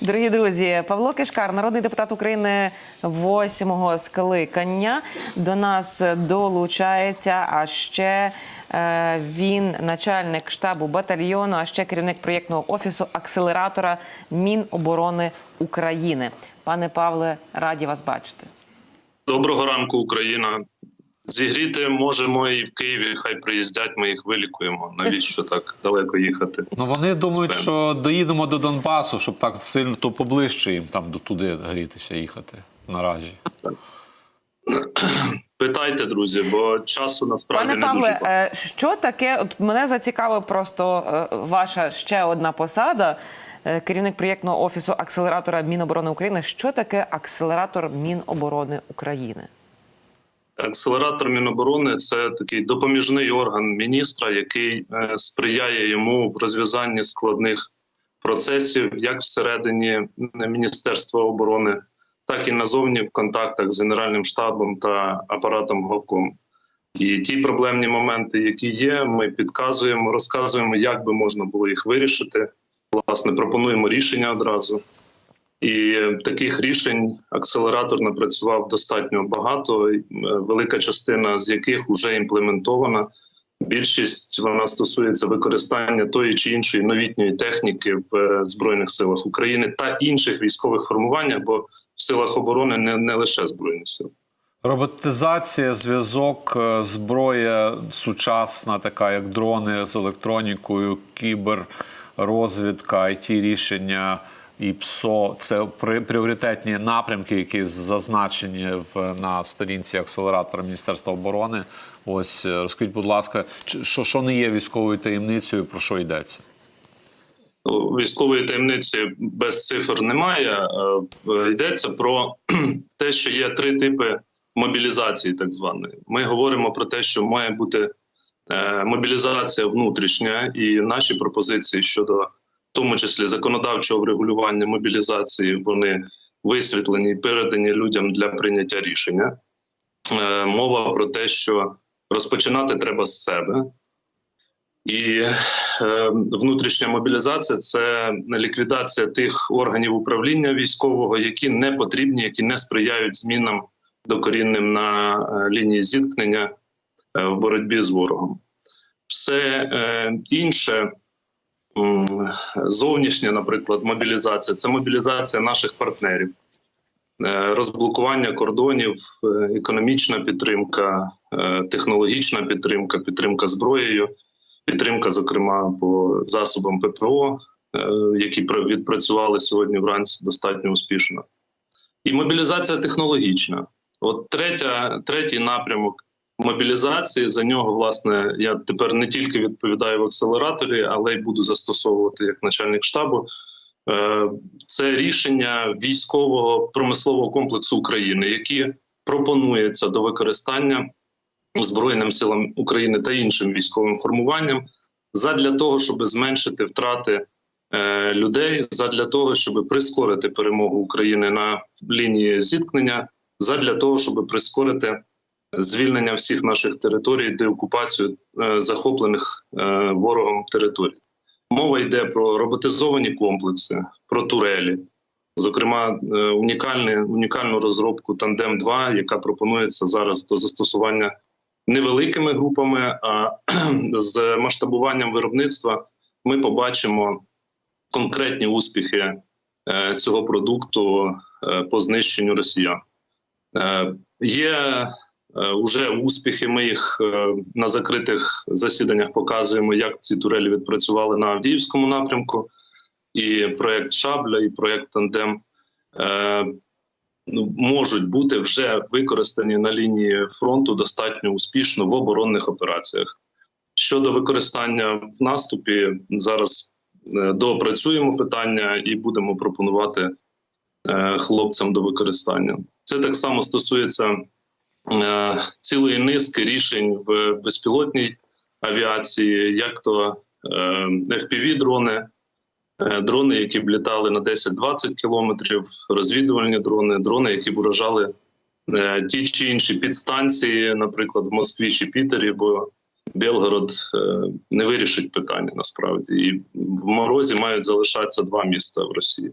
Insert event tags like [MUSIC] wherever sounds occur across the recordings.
Дорогі друзі, Павло Кишкар, народний депутат України восьмого скликання, до нас долучається. А ще е, він начальник штабу батальйону, а ще керівник проєктного офісу акселератора Міноборони України. Пане Павле, раді вас бачити. Доброго ранку, Україна. Зігріти можемо і в Києві. Хай приїздять, ми їх вилікуємо. Навіщо так далеко їхати? Ну вони думають, Спен. що доїдемо до Донбасу, щоб так сильно то поближче їм там до туди грітися їхати наразі. Питайте, друзі, бо часу насправді Пане не дуже багато. е, що таке? От мене зацікавила просто е, ваша ще одна посада. е, Керівник проєктного офісу акселератора Міноборони України. Що таке акселератор Міноборони України? Акселератор Міноборони це такий допоміжний орган міністра, який е, сприяє йому в розв'язанні складних процесів, як всередині Міністерства оборони, так і назовні в контактах з Генеральним штабом та апаратом Говком. І ті проблемні моменти, які є, ми підказуємо, розказуємо, як би можна було їх вирішити. Власне, пропонуємо рішення одразу. І е, таких рішень акселератор напрацював достатньо багато, е, велика частина з яких вже імплементована. Більшість вона стосується використання тої чи іншої новітньої техніки в е, збройних силах України та інших військових формуваннях, бо в силах оборони не, не лише збройні сили. Роботизація, зв'язок, зброя сучасна, така як дрони з електронікою, кіберрозвідка, it рішення і ПСО це пріоритетні напрямки, які зазначені в на сторінці акселератора Міністерства оборони. Ось е, розкажіть, будь ласка, що, що не є військовою таємницею, про що йдеться? Ну, Військової таємниці без цифр немає. Е, е, Йдеться про [CLEARS THROAT] те, що є три типи мобілізації, так званої. Ми говоримо про те, що має бути мобілізація внутрішня, і наші пропозиції щодо, тому числі законодавчого врегулювання мобілізації, вони висвітлені і передані людям для прийняття рішення. Е, Мова про те, що розпочинати треба з себе. І е, внутрішня мобілізація це ліквідація тих органів управління військового, які не потрібні, які не сприяють змінам докорінним на е, лінії зіткнення е, в боротьбі з ворогом. Все е, інше, зовнішня, наприклад, мобілізація це мобілізація наших партнерів, е, розблокування кордонів, е, економічна підтримка, е, технологічна підтримка, підтримка зброєю підтримка, зокрема по засобам ППО, які пра- відпрацювали сьогодні вранці достатньо успішно. І мобілізація технологічна. От третя, третій напрямок мобілізації. За нього, власне, я тепер не тільки відповідаю в акселераторі, але й буду застосовувати як начальник штабу. Е, Це рішення військового промислового комплексу України, які пропонується до використання Збройним силам України та іншим військовим формуванням задля того, щоб зменшити втрати е, людей, задля того, щоб прискорити перемогу України на лінії зіткнення, задля того, щоб прискорити звільнення всіх наших територій, деокупацію е, захоплених е, ворогом територій. Мова йде про роботизовані комплекси, про турелі. Зокрема, е, унікальний, унікальну розробку Тандем 2 яка пропонується зараз до застосування невеликими групами, а [CLEARS THROAT] з масштабуванням виробництва ми побачимо конкретні успіхи цього продукту по знищенню росіян. Є вже успіхи. Ми їх е, на закритих засіданнях показуємо, як ці турелі відпрацювали на Авдіївському напрямку. І проект Шабля, і проект Тандем е, ну, можуть бути вже використані на лінії фронту достатньо успішно в оборонних операціях. Щодо використання в наступі, зараз е, доопрацюємо питання і будемо пропонувати е, хлопцям до використання. Це так само стосується е, цілої низки рішень в безпілотній авіації, як то е, FPV-дрони, Е, дрони, які б літали на 10-20 кілометрів, розвідувальні дрони, дрони, які б уражали е, ті чи інші підстанції, наприклад, в Москві чи Пітері, бо Белгород е, не вирішить питання насправді. І в морозі мають залишатися два міста в Росії.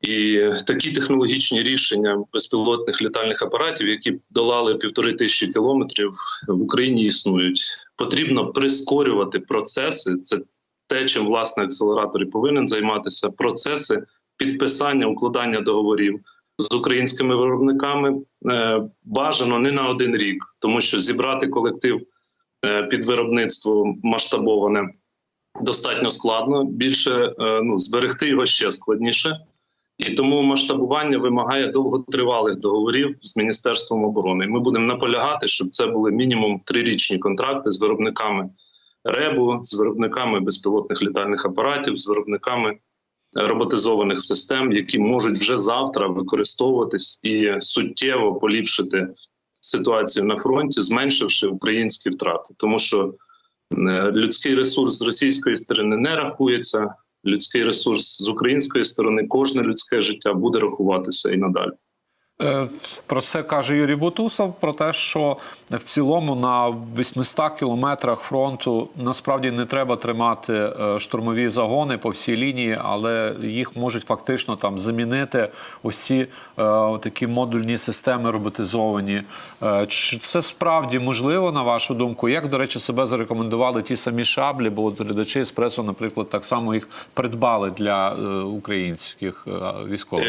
І такі технологічні рішення безпілотних літальних апаратів, які долали півтори тисячі кілометрів, в Україні існують. Потрібно прискорювати процеси. Це те, чим власне акселератор і повинен займатися. Процеси підписання, укладання договорів з українськими виробниками е, бажано не на один рік, тому що зібрати колектив е, під виробництво масштабоване достатньо складно. Більше е, ну зберегти його ще складніше. І тому масштабування вимагає довготривалих договорів з міністерством оборони. Ми будемо наполягати, щоб це були мінімум трирічні контракти з виробниками РЕБу, з виробниками безпілотних літальних апаратів, з виробниками роботизованих систем, які можуть вже завтра використовуватись і суттєво поліпшити ситуацію на фронті, зменшивши українські втрати, тому що е, людський ресурс з російської сторони не рахується. Людський ресурс з української сторони, кожне людське життя буде рахуватися і надалі. Е, Про це каже Юрій Бутусов, про те, що в цілому на 800 кілометрах фронту насправді не треба тримати е, штурмові загони по всій лінії, але їх можуть фактично там замінити ось ці е, такі модульні системи роботизовані. Е, Чи це справді можливо, на вашу думку? Як, до речі, себе зарекомендували ті самі шаблі, бо глядачі еспресо, наприклад, так само їх придбали для українських військових?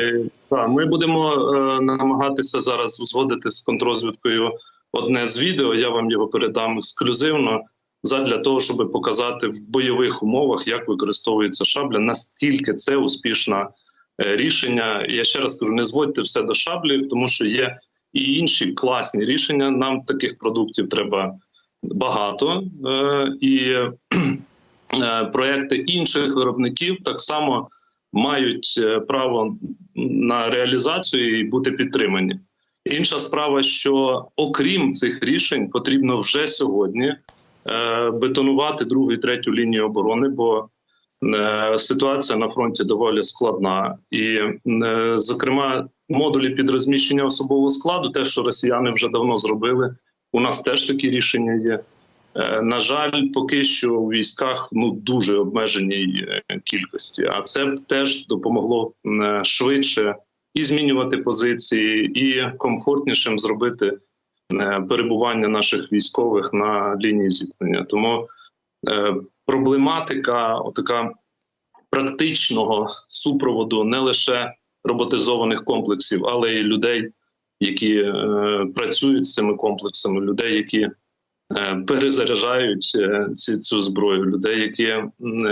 Так, ми будемо е, намагатися зараз узгодити з контрозвідкою одне з відео. Я вам його передам ексклюзивно задля того, щоб показати в бойових умовах, як використовується шабля. Настільки це успішне е, рішення. Я ще раз кажу: не зводьте все до шаблів, тому що є і інші класні рішення. Нам таких продуктів треба багато, е, і е, проекти інших виробників так само мають е, право на реалізацію і бути підтримані. Інша справа, що окрім цих рішень, потрібно вже сьогодні е, бетонувати другу і третю лінію оборони, бо е, ситуація на фронті доволі складна. І, зокрема, модулі під розміщення особового складу, те, що росіяни вже давно зробили, у нас теж такі рішення є. Е, На жаль, поки що у військах ну дуже обмеженій е, кількості, а це теж допомогло е, швидше і змінювати позиції, і комфортнішим зробити перебування наших військових на лінії зіткнення. Тому проблематика така практичного супроводу не лише роботизованих комплексів, але й людей, які працюють з цими комплексами, людей, які перезаряджають е, ці, цю зброю, людей, які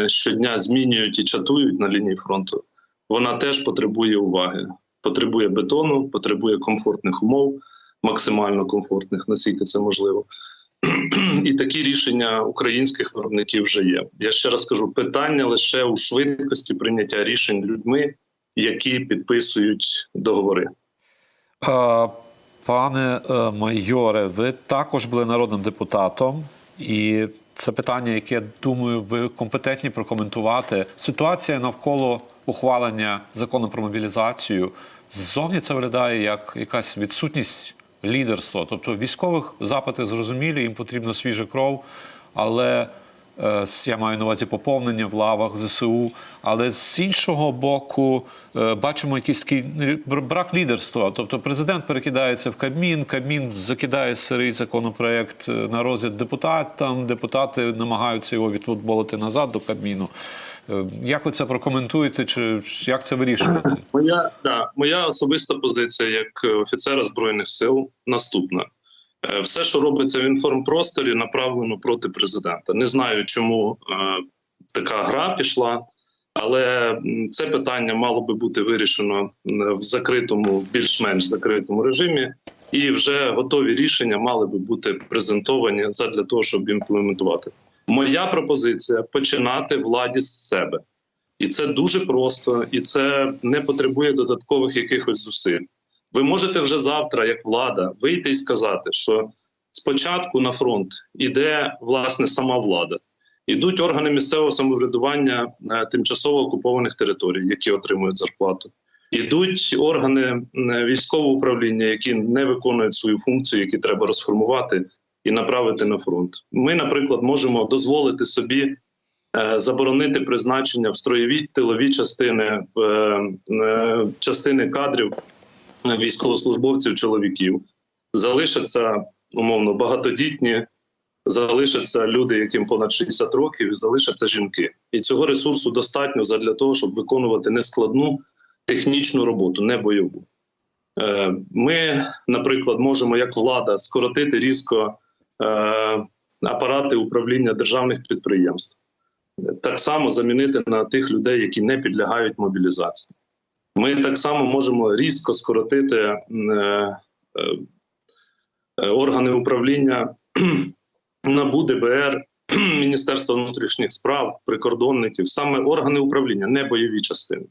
щодня змінюють і чатують на лінії фронту. Вона теж потребує уваги, потребує бетону, потребує комфортних умов, максимально комфортних, наскільки це можливо. І такі рішення українських виробників вже є. Я ще раз кажу: питання лише у швидкості прийняття рішень людьми, які підписують договори. Пане е, майоре, ви також були народним депутатом, і це питання, яке думаю, ви компетентні прокоментувати. Ситуація навколо ухвалення закону про мобілізацію ззовні це виглядає як якась відсутність лідерства. Тобто військових запити зрозумілі, їм потрібна свіжа кров, але я маю на увазі поповнення в лавах ЗСУ. Але з іншого боку, е, бачимо якийсь такий бр- брак лідерства. Тобто президент перекидається в Кабмін, Кабмін закидає сирий законопроект е, на розгляд депутатам. Депутати намагаються його відфутболити назад до Кабміну. Е, Як ви це прокоментуєте? Чи як це вирішувати? Моя да, моя особиста позиція як е, офіцера збройних сил наступна: Е, все, що робиться в інформпросторі, направлено проти президента. Не знаю, чому е, така гра пішла, але це питання мало би бути вирішено в закритому, більш-менш закритому режимі, і вже готові рішення мали би бути презентовані задля того, щоб імплементувати. Моя пропозиція починати владі з себе. І це дуже просто, і це не потребує додаткових якихось зусиль. Ви можете вже завтра, як влада, вийти і сказати, що спочатку на фронт іде власне сама влада, ідуть органи місцевого самоврядування е, тимчасово окупованих територій, які отримують зарплату. Ідуть органи військового управління, які не виконують свою функцію, які треба розформувати і направити на фронт. Ми, наприклад, можемо дозволити собі е, заборонити призначення в строєві тилові частини, е, частини кадрів військовослужбовців чоловіків. Залишаться умовно багатодітні, залишаться люди, яким понад 60 років, і залишаться жінки. І цього ресурсу достатньо для того, щоб виконувати нескладну технічну роботу, не бойову. Е, Ми, наприклад, можемо як влада скоротити різко е, апарати управління державних підприємств, так само замінити на тих людей, які не підлягають мобілізації. Ми так само можемо різко скоротити е, е, е, органи управління [CLEARS THROAT] НАБУ, ДБР, [CLEARS THROAT] Міністерства внутрішніх справ, прикордонників, саме органи управління, не бойові частини.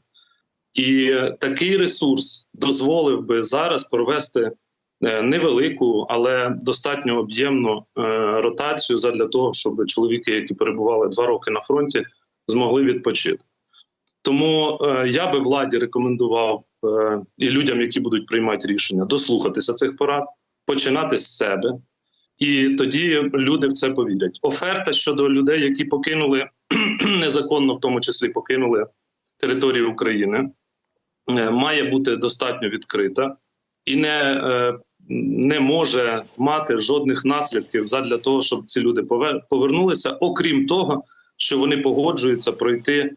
І такий ресурс дозволив би зараз провести невелику, але достатньо об'ємну ротацію задля того, щоб чоловіки, які перебували два роки на фронті, змогли відпочити. Тому е, я би владі рекомендував е, і людям, які будуть приймати рішення, дослухатися цих порад, починати з себе, і тоді люди в це повірять. Оферта щодо людей, які покинули [CLEARS THROAT] незаконно, в тому числі покинули територію України, е, має бути достатньо відкрита і не, е, не може мати жодних наслідків задля того, щоб ці люди повернулися, окрім того, що вони погоджуються пройти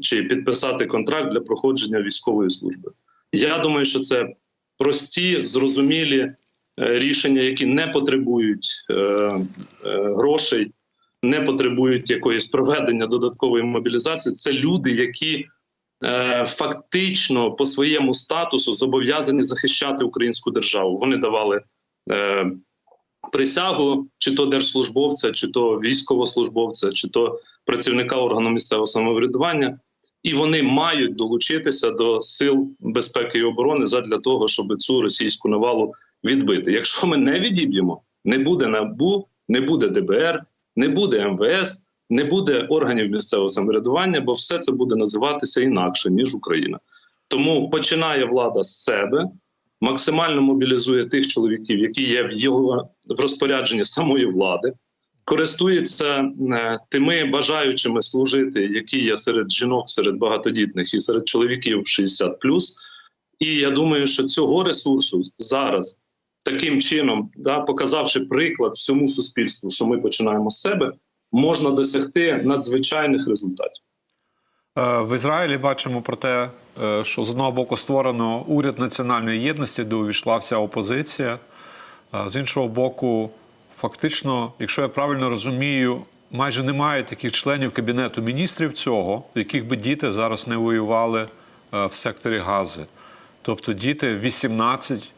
чи підписати контракт для проходження військової служби. Я думаю, що це прості, зрозумілі е, рішення, які не потребують е, е, грошей, не потребують якоїсь проведення додаткової мобілізації. Це люди, які фактично по своєму статусу зобов'язані захищати українську державу. Вони давали присягу, чи то держслужбовця, чи то військовослужбовця, чи то працівника органу місцевого самоврядування, і вони мають долучитися до сил безпеки і оборони задля того, щоб цю російську навалу відбити. Якщо ми не відіб'ємо, не буде НАБУ, не буде ДБР, не буде МВС, не буде органів місцевого самоврядування, бо все це буде називатися інакше ніж Україна. Тому починає влада з себе, максимально мобілізує тих чоловіків, які є в його в розпорядженні самої влади, користується е, тими бажаючими служити, які є серед жінок, серед багатодітних і серед чоловіків 60+. І я думаю, що цього ресурсу зараз таким чином, да, показавши приклад всьому суспільству, що ми починаємо з себе, можна досягти надзвичайних результатів. Е, В Ізраїлі бачимо про те, що з одного боку створено уряд національної єдності, де увійшла вся опозиція. З іншого боку, фактично, якщо я правильно розумію, майже немає таких членів кабінету міністрів цього, яких би діти зараз не воювали е, в секторі Гази. Тобто діти 18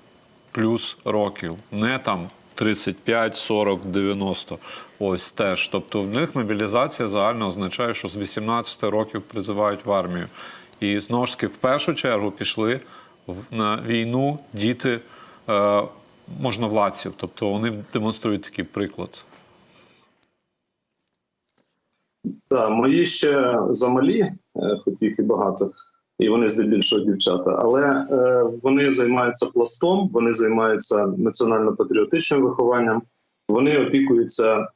плюс років, не там 35, 40, 90. Ось теж. Тобто в них мобілізація загально означає, що з 18 років призивають в армію. І знову ж таки, в першу чергу пішли на війну діти е, можновладців. Тобто вони демонструють такий приклад. Так, мої ще замалі, е, хоч їх і багато, і вони здебільшого дівчата, але е, вони займаються пластом, вони займаються національно-патріотичним вихованням, вони опікуються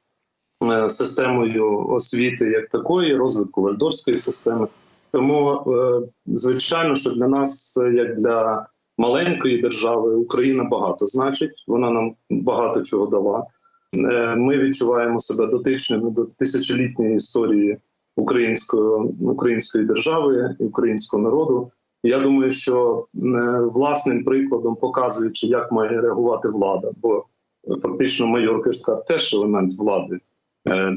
е, системою освіти як такої, розвитку вальдорської системи. Тому, е, звичайно, що для нас, е, як для маленької держави, Україна багато значить. Вона нам багато чого дала. Е, Ми відчуваємо себе дотичними до тисячолітньої історії української, української держави українського народу. Я думаю, що власним прикладом, показуючи, як має реагувати влада, бо фактично майор Кишкар теж елемент влади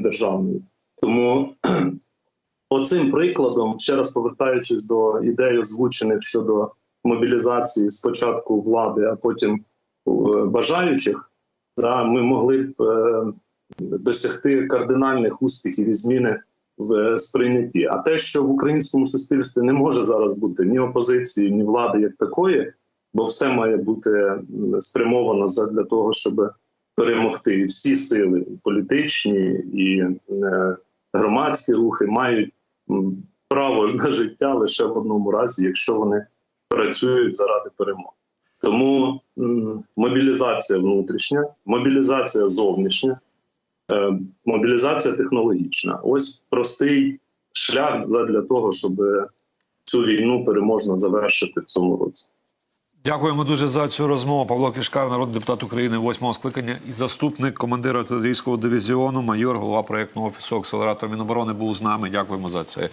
державної. Тому оцим прикладом, ще раз повертаючись до ідей, озвучених щодо мобілізації спочатку влади, а потім е, бажаючих, да, ми могли б е, досягти кардинальних успіхів і зміни в е, сприйнятті. А те, що в українському суспільстві не може зараз бути ні опозиції, ні влади як такої, бо все має бути спрямовано для того, щоб перемогти. І всі сили і політичні і е, громадські рухи мають право на життя лише в одному разі, якщо вони працюють заради перемоги. Тому мобілізація внутрішня, мобілізація зовнішня, е, мобілізація технологічна. Ось простий шлях для того, щоб цю війну переможно завершити в цьому році. Дякуємо дуже за цю розмову. Павло Кишкар, народний депутат України, восьмого скликання і заступник командира артилерійського дивізіону, майор, голова проєктного офісу акселератор Міноборони був з нами. Дякуємо за це